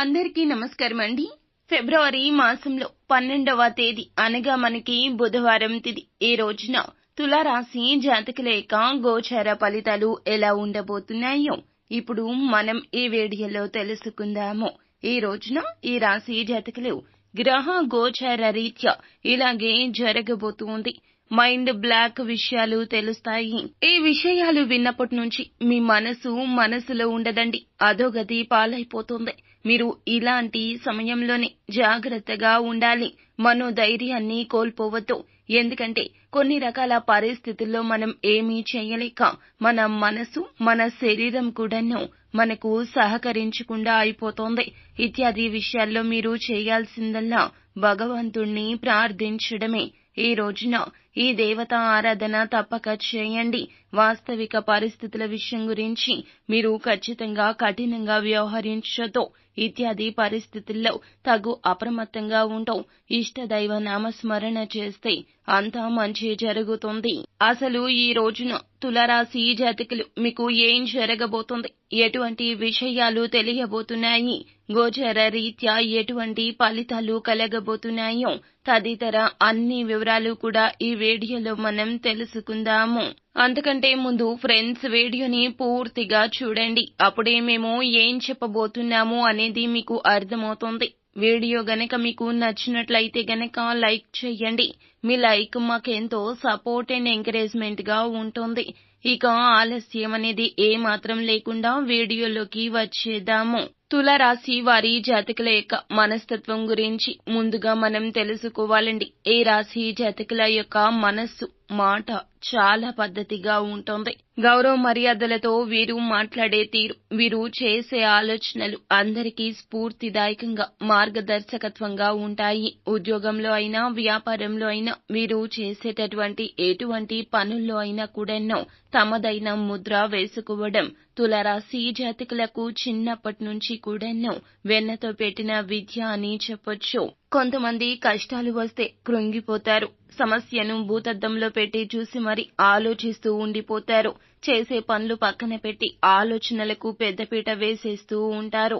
అందరికీ నమస్కారం అండి ఫిబ్రవరి మాసంలో పన్నెండవ తేదీ అనగా మనకి బుధవారం తిది. ఈ రోజున తులారాశి జాతకుల యొక్క గోచార ఫలితాలు ఎలా ఉండబోతున్నాయో ఇప్పుడు మనం ఈ వీడియోలో తెలుసుకుందాము. ఈ రోజున ఈ రాశి జాతకులు గ్రహ గోచార రీత్యా ఇలాగే జరగబోతుంది. మైండ్ బ్లాక్ విషయాలు తెలుస్తాయి. ఈ విషయాలు విన్నప్పటి నుంచి మీ మనసు మనసులో ఉండదండి. అధోగతి పాలైపోతుంది. మీరు ఇలాంటి సమయంలోనే జాగ్రత్తగా ఉండాలి. మనోధైర్యాన్ని కోల్పోవద్దు. ఎందుకంటే కొన్ని రకాల పరిస్థితుల్లో మనం ఏమీ చేయలేక మన మనసు మన శరీరం కూడాను మనకు సహకరించకుండా అయిపోతోంది. ఇత్యాది విషయాల్లో మీరు చేయాల్సిందల్లా భగవంతుణ్ణి ప్రార్థించడమే. ఈ రోజున ఈ దేవత ఆరాధన తప్పక చేయండి. వాస్తవిక పరిస్థితుల విషయం గురించి మీరు ఖచ్చితంగా కఠినంగా వ్యవహరించతో ఇత్యాది పరిస్థితుల్లో తగు అప్రమత్తంగా ఉండవు. ఇష్టదైవ నామస్మరణ చేస్తే అంతా మంచి జరుగుతుంది. అసలు ఈ రోజున తులరాశి జాతకులు మీకు ఏం జరగబోతుంది? ఎటువంటి విషయాలు తెలియబోతున్నాయి? గోచర రీత్యా ఎటువంటి ఫలితాలు కలగబోతున్నాయో తదితర అన్ని వివరాలు కూడా ఈ వీడియోలో మనం తెలుసుకుందాము. అంతకంటే ముందు ఫ్రెండ్స్ వీడియోని పూర్తిగా చూడండి. అప్పుడే మేము ఏం చెప్పబోతున్నాము అనేది మీకు అర్థమవుతుంది. వీడియో గనక మీకు నచ్చినట్లయితే గనక లైక్ చేయండి. మీ లైక్ మాకెంతో సపోర్ట్ అండ్ ఎంకరేజ్మెంట్గా ఉంటుంది. ఇక ఆలస్యం అనేది ఏ మాత్రం లేకుండా వీడియోలోకి వచ్చేద్దాము. తులరాశి వారి జాతకుల యొక్క మనస్తత్వం గురించి ముందుగా మనం తెలుసుకోవాలండి. ఏ రాశి జాతకుల యొక్క మనస్సు మాట చాలా పద్ధతిగా ఉంటుంది. గౌరవ మర్యాదలతో వీరు మాట్లాడే తీరు వీరు చేసే ఆలోచనలు అందరికీ స్ఫూర్తిదాయకంగా మార్గదర్శకత్వంగా ఉంటాయి. ఉద్యోగంలో అయినా వ్యాపారంలో అయినా వీరు చేసేటటువంటి ఎటువంటి పనుల్లో అయినా కూడాను తమదైన ముద్ర వేసుకోవడం తులరాశి జాతకులకు చిన్నప్పటి నుంచి కూడాను వెన్నతో పెట్టిన విద్య అని చెప్పొచ్చు. కొంతమంది కష్టాలు వస్తే కృంగిపోతారు. సమస్యను భూతద్దంలో పెట్టి చూసి మరి ఆలోచిస్తూ ఉండిపోతారు. చేసే పనులు పక్కన పెట్టి ఆలోచనలకు పెద్దపీట వేసేస్తూ ఉంటారు.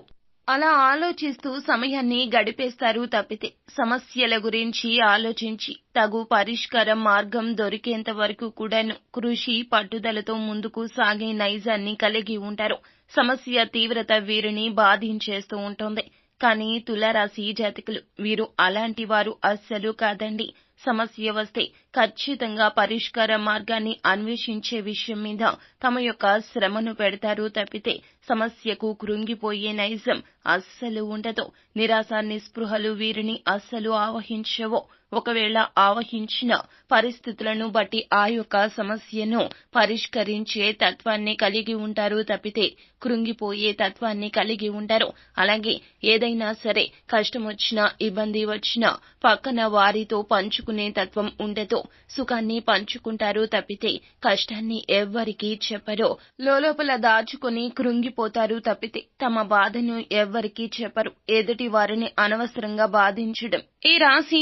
అలా ఆలోచిస్తూ సమయాన్ని గడిపేస్తారు తప్పితే సమస్యల గురించి ఆలోచించి తగు పరిష్కార మార్గం దొరికేంత వరకు కూడాను కృషి పట్టుదలతో ముందుకు సాగే నైజాన్ని కలిగి ఉంటారు. సమస్య తీవ్రత వీరిని బాధించేస్తూ ఉంటుంది. కానీ తులారాశి జాతకులు వీరు అలాంటి వారు అస్సలు కాదండి. సమస్య వస్తే ఖచ్చితంగా పరిష్కార మార్గాన్ని అన్వేషించే విషయం మీద తమ యొక్క శ్రమను పెడతారు తప్పితే సమస్యకు కృంగిపోయే నైజం అస్సలు ఉండదు. నిరాశ నిస్పృహలు వీరిని అస్సలు ఆవహించవో. ఒకవేళ ఆవహించిన పరిస్థితులను బట్టి ఆ యొక్క సమస్యను పరిష్కరించే తత్వాన్ని కలిగి ఉంటారు. తప్పితే కృంగిపోయే తత్వాన్ని కలిగి ఉంటారు అలాగే ఏదైనా సరే కష్టం వచ్చినా ఇబ్బంది వచ్చినా పక్కన వారితో పంచుకునే తత్వం ఉండదు. సుఖాన్ని పంచుకుంటారు. తప్పితే కష్టాన్ని ఎవ్వరికీ చెప్పరు. లోపల దాచుకుని కృంగిపోతారు. తప్పితే తమ బాధను ఎవ్వరికీ చెప్పరు. ఎదుటి వారిని అనవసరంగా బాధించడం. ఈ రాశి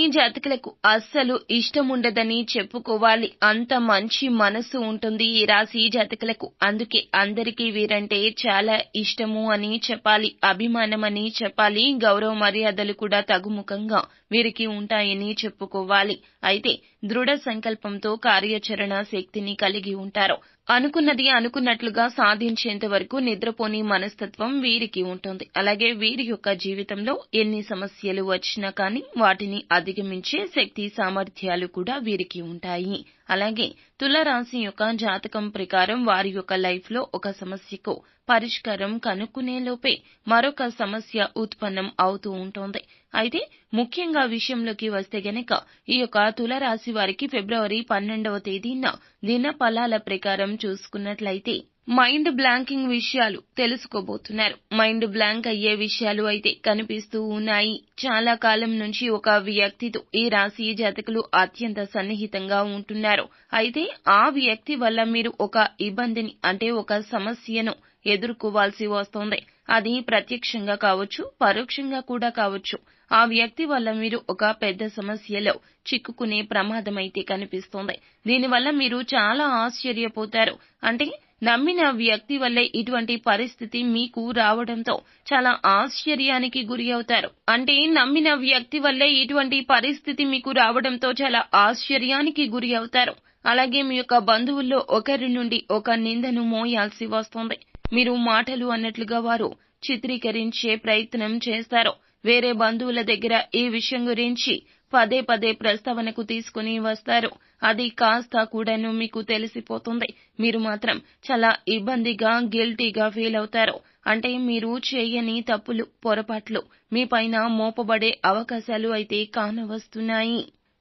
ఆమెకు అస్సలు ఇష్టం ఉండదని చెప్పుకోవాలి. అంత మంచి మనసు ఉంటుంది ఈ రాశి జాతకులకు. అందుకే అందరికీ వీరంటే చాలా ఇష్టము అని చెప్పాలి అభిమానం అని చెప్పాలి గౌరవ మర్యాదలు కూడా తగుముఖంగా వీరికి ఉంటాయని చెప్పుకోవాలి. అయితే దృఢ సంకల్పంతో కార్యాచరణ శక్తిని కలిగి ఉంటారు. అనుకున్నది అనుకున్నట్లుగా సాధించేంత వరకు నిద్రపోని మనస్తత్వం వీరికి ఉంటుంది. అలాగే వీరి యొక్క జీవితంలో ఎన్ని సమస్యలు వచ్చినా కానీ వాటిని అధిగమించే శక్తి సామర్థ్యాలు కూడా వీరికి ఉంటాయి. అలాగే తులరాశి యొక్క జాతకం ప్రకారం వారి యొక్క లైఫ్లో ఒక సమస్యకు పరిష్కారం కనుక్కునే లోపే మరొక సమస్య ఉత్పన్నం అవుతూ ఉంటుంది. అయితే ముఖ్యంగా విషయంలోకి వస్తే గనక ఈ యొక్క తులరాశి వారికి ఫిబ్రవరి పన్నెండవ తేదీన దిన ఫలాల ప్రకారం చూసుకున్నట్లయితే మైండ్ బ్లాంకింగ్ విషయాలు తెలుసుకోబోతున్నారు. మైండ్ బ్లాంక్ అయ్యే విషయాలు అయితే కనిపిస్తూ ఉన్నాయి. చాలా కాలం నుంచి ఒక వ్యక్తితో ఈ రాశి జాతకులు అత్యంత సన్నిహితంగా ఉంటున్నారు. అయితే ఆ వ్యక్తి వల్ల మీరు ఒక ఇబ్బందిని అంటే ఒక సమస్యను ఎదుర్కోవాల్సి వస్తోంది. అది ప్రత్యక్షంగా కావచ్చు పరోక్షంగా కూడా కావచ్చు. ఆ వ్యక్తి వల్ల మీరు ఒక పెద్ద సమస్యలో చిక్కుకునే ప్రమాదం అయితే కనిపిస్తోంది. దీనివల్ల మీరు చాలా ఆశ్చర్యపోతారు. అంటే నమ్మిన వ్యక్తి వల్లే ఇటువంటి పరిస్థితి మీకు రావడంతో చాలా ఆశ్చర్యానికి గురి అవుతారు. అంటే నమ్మిన వ్యక్తి వల్లే ఇటువంటి పరిస్థితి మీకు రావడంతో చాలా ఆశ్చర్యానికి గురి అవుతారు. అలాగే మీ యొక్క బంధువుల్లో ఒకరి నుండి ఒక నిందను మోయాల్సి వస్తుంది. మీరు మాటలు అన్నట్లుగా వారు చిత్రీకరించే ప్రయత్నం చేస్తారు. వేరే బంధువుల దగ్గర ఈ విషయం గురించి పదే పదే ప్రస్తావనకు తీసుకుని వస్తారు. అది కాస్త కూడాను మీకు తెలిసిపోతుంది. మీరు మాత్రం చాలా ఇబ్బందిగా గిల్టీగా ఫీల్ అవుతారు. అంటే మీరు చేయని తప్పులు పొరపాట్లు మీ పైన మోపబడే అవకాశాలు అయితే కానవస్తున్నాయి.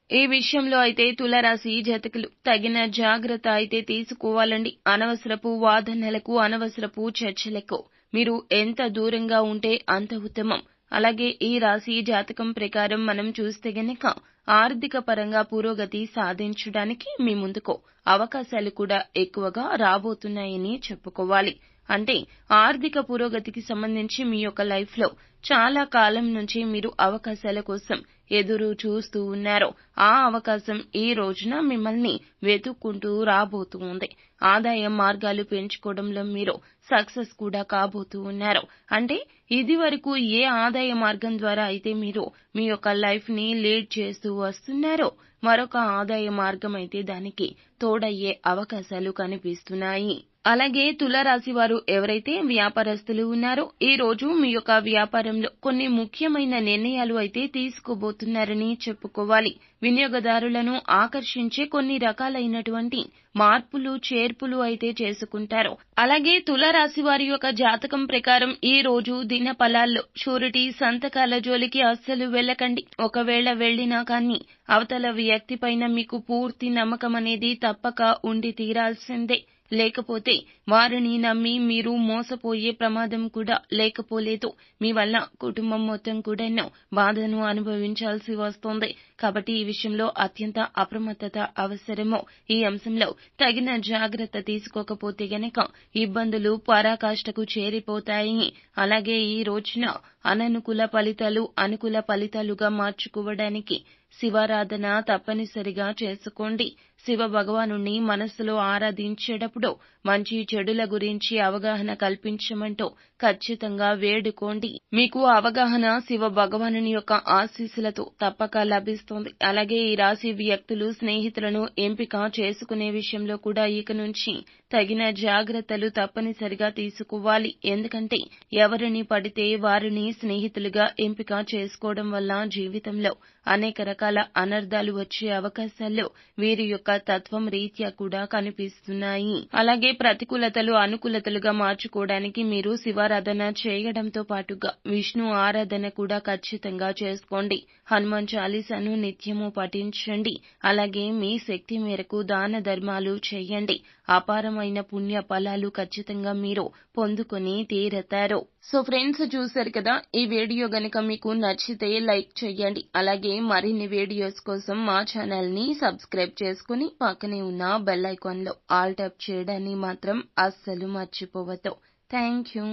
ఈ విషయంలో అయితే తులరాశి జతకులు తగిన జాగ్రత్త అయితే తీసుకోవాలండి. అనవసరపు వాదనలకు అనవసరపు చర్చలకు. మీరు ఎంత దూరంగా ఉంటే అంత ఉత్తమం. అలాగే ఈ రాశి జాతకం ప్రకారం మనం చూస్తే గనక ఆర్థిక పరంగా పురోగతి సాధించడానికి మీ ముందుకు అవకాశాలు కూడా ఎక్కువగా రాబోతున్నాయని చెప్పుకోవాలి. అంటే ఆర్థిక పురోగతికి సంబంధించి మీ యొక్క లైఫ్లో చాలా కాలం నుంచి మీరు అవకాశాల కోసం ఎదురు చూస్తూ ఉన్నారో. ఆ అవకాశం ఈ రోజున మిమ్మల్ని వెతుక్కుంటూ రాబోతూ ఉంది. ఆదాయ మార్గాలు పెంచుకోవడంలో మీరు సక్సెస్ కూడా కాబోతూ ఉన్నారు. అంటే ఇది వరకు ఏ ఆదాయ మార్గం ద్వారా అయితే మీరు మీ యొక్క లైఫ్ని లీడ్ చేస్తూ వస్తున్నారో మరొక ఆదాయ మార్గం అయితే దానికి తోడయ్యే అవకాశాలు కనిపిస్తున్నాయి. అలాగే తులారాశి వారు ఎవరైతే వ్యాపారస్తులు ఉన్నారో ఈ రోజు మీ యొక్క వ్యాపారంలో కొన్ని ముఖ్యమైన నిర్ణయాలు అయితే తీసుకోబోతున్నారని చెప్పుకోవాలి. వినియోగదారులను ఆకర్షించే కొన్ని రకాలైనటువంటి మార్పులు చేర్పులు అయితే చేసుకుంటారు. అలాగే తులారాశి వారి యొక్క జాతకం ప్రకారం ఈ రోజు దిన ఫలాల్లో షూరిటీ సంతకాల జోలికి అస్సలు వెళ్ళకండి. ఒకవేళ వెళ్ళినా కానీ అవతల వ్యక్తి పైన మీకు పూర్తి నమ్మకం అనేది తప్పక ఉండి తీరాల్సిందే. లేకపోతే వారిని నమ్మి మీరు మోసపోయే ప్రమాదం కూడా లేకపోలేదు. మీ వల్ల కుటుంబం మొత్తం కూడా బాధను అనుభవించాల్సి వస్తుంది. కాబట్టి ఈ విషయంలో అత్యంత అప్రమత్తత అవసరమో. ఈ అంశంలో తగిన జాగ్రత్త తీసుకోకపోతే గనక ఇబ్బందులు పరాకాష్ఠకు చేరిపోతాయి. అలాగే ఈ రోజున అననుకూల ఫలితాలు అనుకూల ఫలితాలుగా మార్చుకోవడానికి శివారాధన తప్పనిసరిగా చేసుకోండి. శివ భగవాను మనస్సులో ఆరాధించేటప్పుడు మంచి చెడుల గురించి అవగాహన కల్పించమంటూ ఖచ్చితంగా వేడుకోండి. మీకు అవగాహన శివ భగవాను యొక్క ఆశీస్సులతో తప్పక లభిస్తుంది. అలాగే ఈ రాశి వ్యక్తులు స్నేహితులను ఎంపిక చేసుకునే విషయంలో కూడా ఇక నుంచి తగిన జాగ్రత్తలు తప్పనిసరిగా తీసుకోవాలి. ఎందుకంటే ఎవరిని పడితే వారిని స్నేహితులుగా ఎంపిక చేసుకోవడం వల్ల జీవితంలో అనేక రకాల అనర్థాలు వచ్చే అవకాశాల్లో వీరి యొక్క తత్వం రీత్యా కూడా కనిపిస్తున్నాయి. అలాగే ప్రతికూలతలు అనుకూలతలుగా మార్చుకోవడానికి మీరు శివారాధన చేయడంతో పాటుగా విష్ణు ఆరాధన కూడా ఖచ్చితంగా చేసుకోండి. హనుమాన్ చాలీసాను నిత్యము పఠించండి. అలాగే మీ శక్తి మేరకు దాన ధర్మాలు చేయండి. అపారమైన పుణ్య ఫలాలు ఖచ్చితంగా మీరు పొందుకొని తీరతారు. సో ఫ్రెండ్స్ చూశారు కదా? ఈ వీడియో గనుక మీకు నచ్చితే లైక్ చేయండి. అలాగే మరిన్ని వీడియోస్ కోసం మా ఛానల్ని సబ్స్క్రైబ్ చేసుకుని పక్కనే ఉన్న బెల్ ఐకాన్లో ఆల్ ట్యాప్ చేయడాన్ని మాత్రం అస్సలు మర్చిపోవద్దు. Thank you.